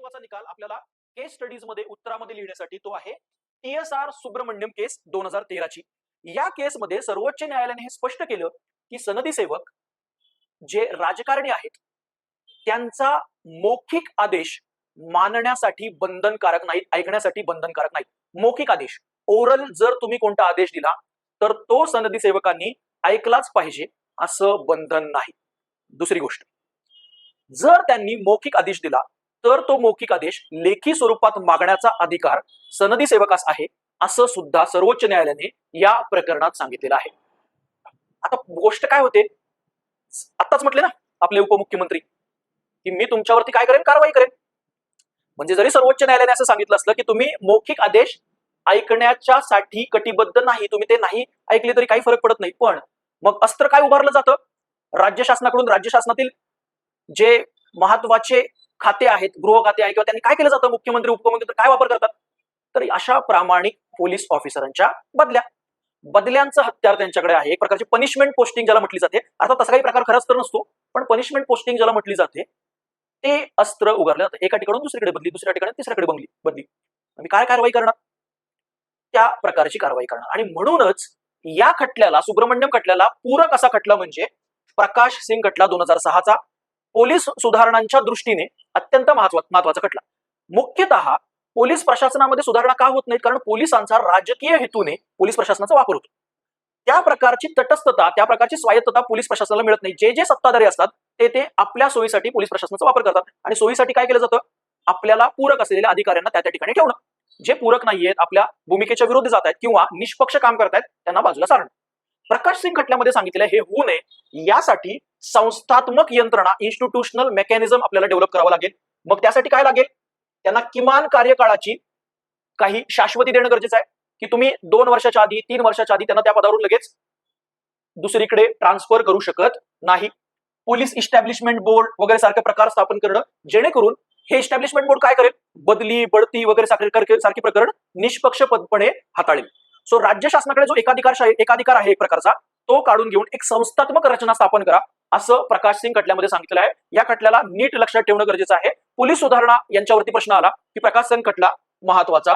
महत्त्वाचा निकाल आपल्याला केस स्टडीजमध्ये उत्तरामध्ये लिहिण्यासाठी तो आहे. T S R Subramaniam case दोन हजार तेराची. या केसमध्ये सर्वोच्च न्यायालयाने हे स्पष्ट केलं की सनदी सेवक जे राजकारणी आहेत त्यांचा मौखिक आदेश मानण्यासाठी बंधनकारक नाहीत ऐकण्यासाठी बंधनकारक नाही मौखिक आदेश. ओरल जर तुम्ही कोणता आदेश दिला तर तो सनदी सेवकांनी ऐकलाच पाहिजे असं बंधन नाही. दुसरी गोष्ट. जर त्यांनी मौखिक आदेश दिला तर तो मौखिक आदेश लेखी स्वरूपात मागण्याचा अधिकार सनदी सेवकास आहे असं सुद्धा सर्वोच्च न्यायालयाने या प्रकरणात सांगितलेलं आहे. आता गोष्ट काय होते? आताच म्हटले ना आपले उपमुख्यमंत्री की मी तुमच्यावरती काय करेन? कारवाई करेन. म्हणजे जरी सर्वोच्च न्यायालयाने असं सांगितलं असलं की तुम्ही मौखिक आदेश ऐकण्याच्या साठी कटिबद्ध नाही तुम्ही ते नाही ऐकले तरी काही फरक पडत नाही. पण मग अस्त्र काय उभारलं जातं? राज्य शासनाकडून राज्य शासनातील जे महत्त्वाचे खाते आहेत गृह खाते आहे किंवा त्यांनी काय केलं जातं? मुख्यमंत्री उपमुख्यमंत्री काय वापर करतात? तर अशा प्रामाणिक पोलीस ऑफिसरांच्या बदल्या. बदल्यांचं हत्यार त्यांच्याकडे आहे. एक प्रकारची पनिशमेंट पोस्टिंग ज्याला म्हटली जाते. अर्थात तसा काही प्रकार खरंच तर नसतो पण पनिशमेंट पोस्टिंग ज्याला म्हटली जाते ते अस्त्र उगारलं जातं. एका ठिकाणून दुसरीकडे बदली दुसऱ्या ठिकाणी तिसऱ्याकडे बंगली बदली. आम्ही काय कारवाई करणार? त्या प्रकारची कारवाई करणार. आणि म्हणूनच या खटल्याला सुब्रमण्यम खटल्याला पूरक असा खटला म्हणजे प्रकाश सिंग खटला दोन हजार सहाचा पोलीस सुधारणांच्या दृष्टीने अत्यंत महत्वा महत्त्वाचा खटला. मुख्यतः पोलीस प्रशासनामध्ये सुधारणा का होत नाहीत? कारण पोलिसांचा राजकीय हेतूने पोलीस प्रशासनाचा वापर होतो. त्या प्रकारची तटस्थता त्या प्रकारची स्वायत्तता पोलीस प्रशासनाला मिळत नाही. जे जे सत्ताधारी असतात ते ते आपल्या सोयीसाठी पोलीस प्रशासनाचा वापर करतात. आणि सोयीसाठी काय केलं जातं? आपल्याला पूरक असलेल्या अधिकाऱ्यांना त्या त्या ठिकाणी ठेवणं. जे पूरक नाहीयेत आपल्या भूमिकेच्या विरुद्ध जात आहेत किंवा निष्पक्ष काम करतायत त्यांना बाजूला सारणं. प्रकाश सिंग खटल्यामध्ये सांगितलेलं हे होऊ नये. यासाठी संस्थात्मक यंत्रणा इन्स्टिट्यूशनल मेकॅनिझम आपल्याला डेव्हलप करावं लागेल. मग त्यासाठी काय लागेल? त्यांना किमान कार्यकाळाची काही शाश्वती देणं गरजेचं आहे. की तुम्ही दोन वर्षाच्या आधी तीन वर्षाच्या आधी त्यांना त्या पदावरून लगेच दुसरीकडे ट्रान्सफर करू शकत नाही. पोलीस इस्टॅब्लिशमेंट बोर्ड वगैरे सारखे प्रकार स्थापन करणं जेणेकरून हे इस्टॅब्लिशमेंट बोर्ड काय करेल? बदली बढती वगैरे सारखे सारखी प्रकरण निष्पक्षपणे हाताळेल. सो राज्य शासनाकडे जो एकाधिकार एकाधिकार आहे एक प्रकारचा तो काढून घेऊन एक संस्थात्मक रचना स्थापन करा. असं प्रकाश सिंग खटल्यामध्ये सांगितलं आहे. या खटल्याला नीट लक्षात ठेवणं गरजेचं आहे. पोलीस सुधारणा यांच्यावरती प्रश्न आला की प्रकाश सिंग खटला महत्त्वाचा.